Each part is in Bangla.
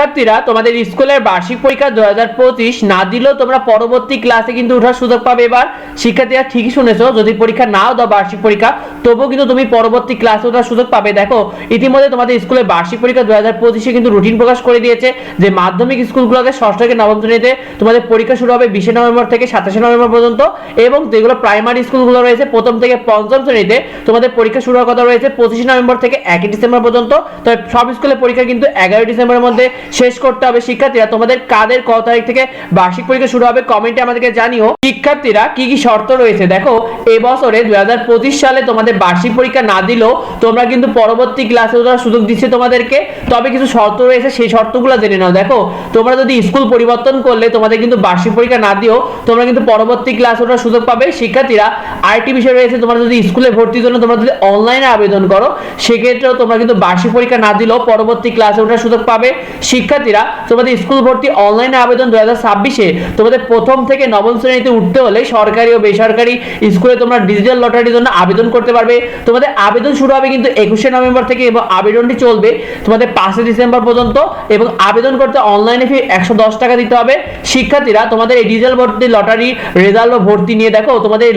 শিক্ষার্থীরা তোমাদের স্কুলের বার্ষিক পরীক্ষা দু হাজার পঁচিশ না দিলেও তোমরা পরবর্তী ক্লাসে কিন্তু ওঠার সুযোগ পাবে। এবার শিক্ষার্থীরা ঠিকই শুনেছো, যদি পরীক্ষা নাও দাও বার্ষিক পরীক্ষা, তবুও কিন্তু তুমি পরবর্তী ক্লাসে ওঠার সুযোগ পাবে। দেখো, ইতিমধ্যে তোমাদের স্কুলের বার্ষিক পরীক্ষা দু হাজার পঁচিশে কিন্তু রুটিন প্রকাশ করে দিয়েছে যে মাধ্যমিক স্কুলগুলোতে ষষ্ঠ থেকে নবম শ্রেণীতে তোমাদের পরীক্ষা শুরু হবে বিশে নভেম্বর থেকে সাতাশে নভেম্বর পর্যন্ত এবং যেগুলো প্রাইমারি স্কুলগুলো রয়েছে প্রথম থেকে পঞ্চম শ্রেণীতে তোমাদের পরীক্ষা শুরু হওয়ার কথা রয়েছে পঁচিশে নভেম্বর থেকে একই ডিসেম্বর পর্যন্ত। তবে সব স্কুলের পরীক্ষা কিন্তু এগারোই ডিসেম্বরের মধ্যে শেষ করতে হবে শিক্ষার্থীরা। তোমাদের কাদের কত তারিখ থেকে বার্ষিক পরীক্ষা শুরু হবে কমেন্টে আমাদেরকে জানিও। শিক্ষার্থীরা কি কি শর্ত রয়েছে? দেখো এবছরে দুই হাজার পঁচিশ সালে তোমাদের বার্ষিক পরীক্ষা না দিলেও তোমরা কিন্তু পরবর্তী ক্লাসে ওঠার সুযোগ দিচ্ছে তোমাদেরকে। তবে কিছু শর্ত রয়েছে, সেই শর্তগুলো জেনে নাও। দেখো, তোমরা যদি স্কুল পরিবর্তন করলে তোমাদের কিন্তু বার্ষিক পরীক্ষা না দিও, তোমরা কিন্তু পরবর্তী ক্লাস ওঠার সুযোগ পাবে। শিক্ষার্থীরা আরেকটি বিষয় রয়েছে, তোমরা যদি স্কুলে ভর্তির জন্য তোমরা যদি অনলাইনে আবেদন করো, সেক্ষেত্রেও তোমরা কিন্তু বার্ষিক পরীক্ষা না দিলেও পরবর্তী ক্লাসে ওঠার সুযোগ পাবে। শিক্ষার্থীরা, তোমাদের স্কুল ভর্তি অনলাইনে আবেদন দু হাজার ছাব্বিশে তোমাদের প্রথম থেকে নবম শ্রেণীতে উঠতে হলে সরকারি ও বেসরকারি স্কুলে তোমরা ডিজিটাল লটারির জন্য আবেদন করতে পারবে। তোমাদের আবেদন শুরু হবে কিন্তু একুশে নভেম্বর থেকে এবং আবেদনটি চলবে তোমাদের পাঁচই ডিসেম্বর পর্যন্ত এবং আবেদন করতে অনলাইনে ফি একশো দশ টাকা দিতে হবে। শিক্ষার্থীরা, তোমাদের এই ডিজিটাল ভর্তি লটারি রেজাল্ট ও ভর্তি নিয়ে দেখো, তোমাদের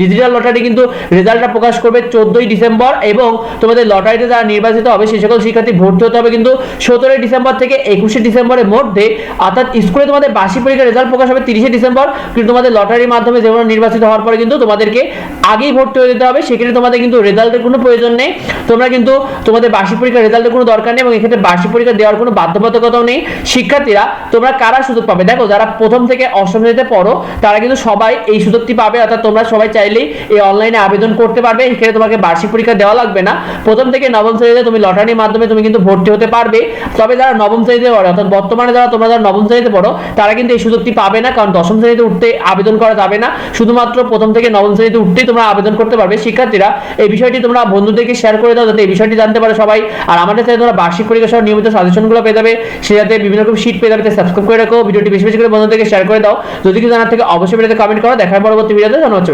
ডিজিটাল লটারি কিন্তু রেজাল্টটা প্রকাশ করবে চোদ্দই ডিসেম্বর এবং তোমাদের লটারিতে যারা নির্বাচিত হবে সেই সকল শিক্ষার্থী ভর্তি হতে হবে কিন্তু সতেরোই ডিসেম্বর থেকে একুশে ডিসেম্বরের মধ্যে, অর্থাৎ স্কুলে তোমাদের বার্ষিক পরীক্ষার রেজাল্ট প্রকাশ হবে তিরিশে ডিসেম্বর, কিন্তু তোমাদের লটারির মাধ্যমে যেমন নির্বাচিত হওয়ার পরে কিন্তু তোমাদেরকে আগেই ভর্তি হয়ে যেতে হবে। সেক্ষেত্রে তোমাদের কিন্তু রেজাল্টের কোনো প্রয়োজন নেই। তোমরা কিন্তু তোমাদের বার্ষিক পরীক্ষার রেজাল্টের কোনো দরকার নেই এবং এক্ষেত্রে বার্ষিক পরীক্ষা দেওয়ার কোনো বাধ্যবাধকতাও নেই। শিক্ষার্থীরা, তোমরা কারা সুযোগ পাবে? দেখো, যারা প্রথম থেকে অষ্টম শ্রেণীতে পড়ো, তারা কিন্তু সবাই এই সুযোগটি পাবে। অর্থাৎ তোমরা সবাই চাইলেই এই অনলাইনে আবেদন করতে পারবে। এক্ষেত্রে তোমাকে বার্ষিক পরীক্ষা দেওয়া লাগবে না। প্রথম থেকে নবম শ্রেণীতে তুমি লটারির মাধ্যমে তুমি কিন্তু ভর্তি হতে পারবে। তবে যারা নবম শ্রেণীতে পড়ো, অর্থাৎ বর্তমানে যারা তোমরা যারা নবম শ্রেণীতে পড়ো, তারা কিন্তু এই সুযোগটি পাবে না, কারণ দশম শ্রেণীতে উঠতে আবেদন করা যাবে না। শুধুমাত্র প্রথম থেকে নবম শ্রেণীতে উঠতেই তোমরা আবেদন করতে পারবে। শিক্ষার্থীরা, এই বিষয়টি তোমরা বন্ধুদেরকে শেয়ার করে দাও, যাতে এই বিষয়টি জানতে পারে সবাই। আর আমাদের সাথে তোমরা বার্ষিক পরীক্ষা সহ নিয়মিত সাজেশনগুলো পেয়ে যাবে। সে যাতে বিভিন্ন রকম শীট পেয়ে যাবে সাবস্ক্রাইব করে রাখো। ভিডিওটি বেশি বেশি করে বন্ধুদেরকে শেয়ার করে দাও। যদি কিছু জানার থেকে, অবশ্যই ভিডিওতে কমেন্ট করো। দেখার পরবর্তী ভিডিওতে জানাচ্ছি